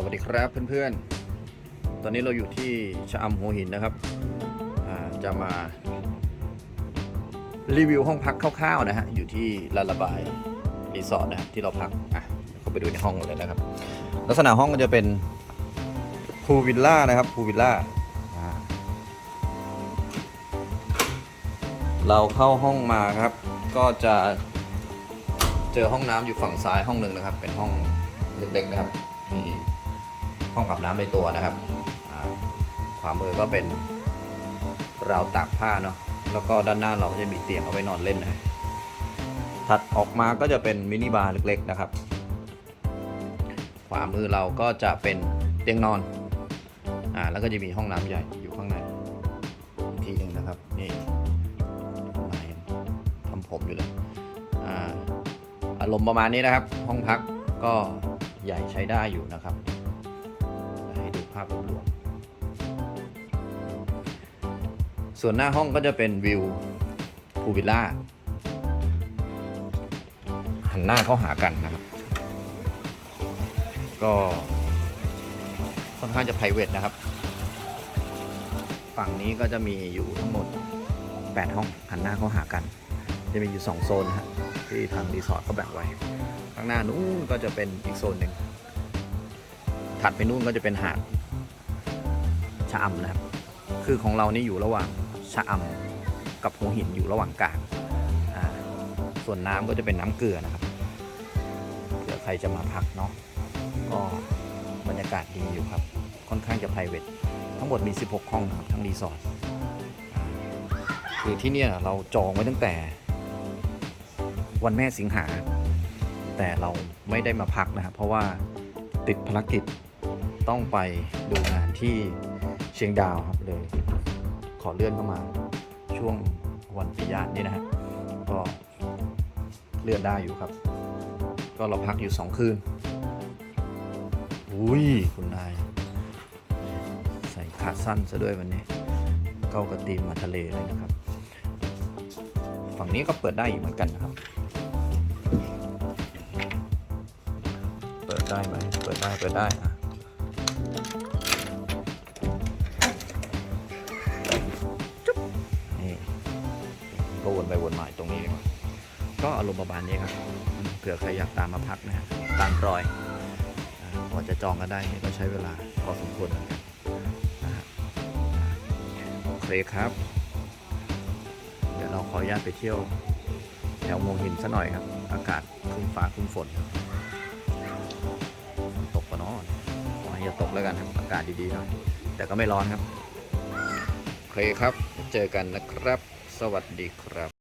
สวัสดีครับเพื่อนๆ ตอนนี้เราอยู่ที่ชะอำหัวหินนะครับ จะมารีวิวห้องพักคร่าวๆนะฮะ อยู่ที่ลาลาบายรีสอร์ทนะครับที่เราพัก อะเข้าไปดูในห้องเลยนะครับ ลักษณะห้องก็จะเป็นพูวิลล่านะครับพูวิลล่า เราเข้าห้องมาครับ ก็จะเจอห้องน้ำอยู่ฝั่งซ้ายห้องหนึ่งนะครับ เป็นห้องเล็กๆนะครับมี ห้องอาบน้ำในตัวนะครับขวามือก็เป็นราวตากผ้าเนาะแล้วก็ด้านหน้าเราก็จะมีเตียงเอาไว้นอนเล่นนะถัดออกมาก็จะเป็นมินิบาร์เล็กๆนะครับ ขวามือเราก็จะเป็นเตียงนอนอ่าแล้วก็จะมีห้องน้ำใหญ่อยู่ข้างในอีกทีหนึ่งนะครับนี่นาทำผมอยู่เลยอ่าอารมณ์ประมาณนี้นะครับ ห้องพักก็ใหญ่ใช้ได้อยู่นะครับาพรวมๆส่วนหน้าห้องก็จะเป็นวิวพูวิลล่าหันหน้าเข้าหากันนะครับ ก็ค่อนข้างจะ p r i v a t นะครับ ฝั่งนี้ก็จะมีอยู่ทั้งหมด 8 ห้องหันหน้าเข้าหากัน จะมีอยู่ 2 โซนนะฮะที่ทางรีสอร์ทเขาแบ่งไว้ ข้างหน้านู้นก็จะเป็นอีกโซนหนึ่งถัดไปนู่นก็จะเป็นหาด ชะอำนะครับ คือของเรานี่อยู่ระหว่างชะอำกับหัวหินอยู่ระหว่างกลางส่วนน้ำก็จะเป็นน้ำเกลือนะครับเผื่อใครจะมาพักเนาะก็บรรยากาศดีอยู่ครับ ค่อนข้างจะ p r i v a t ทั้งหมดมี 16 ห้องนะครับทั้งรีสอร์ทคือที่เนี่ยเราจองไว้ตั้งแต่วันแม่สิงหา แต่เราไม่ได้มาพักนะครับ เพราะว่าติดภารกิจต้องไปดูงานที่ เชียงดาวครับเลย ขอเลื่อนเข้ามาช่วงวันปิยะนี่นะฮะก็เลื่อนได้อยู่ครับ ก็เราพักอยู่สองคืน อุ้ยคุณนาย ใส่ขาสั้นซะด้วยวันนี้ เข้ากระตีมมาทะเลเลยนะครับ ฝั่งนี้ก็เปิดได้อีกเหมือนกันนะครับ เปิดได้ไหมเปิดได้ เปิดได้อะ วนไปวนมาตรงนี้ดีกว่าก็อารมณ์ประมาณนี้ครับเผื่อใครอยากตามมาพักนะตามรอยอากว่าจะจองกันได้ก็ใช้เวลาพอสมควรนะฮะโอเคครับ เดี๋ยวเราขออนุญาตไปเที่ยวแถวโมหินซะหน่อยครับ อากาศครึ้มฟ้าครึ้มฝนครับฝน ตกปะเนาะขอให้อย่าตกแล้วกันครับอากาศดีๆหน่อยแต่ก็ไม่ร้อนครับ โอเคครับ เจอกันนะครับ สวัสดีครับ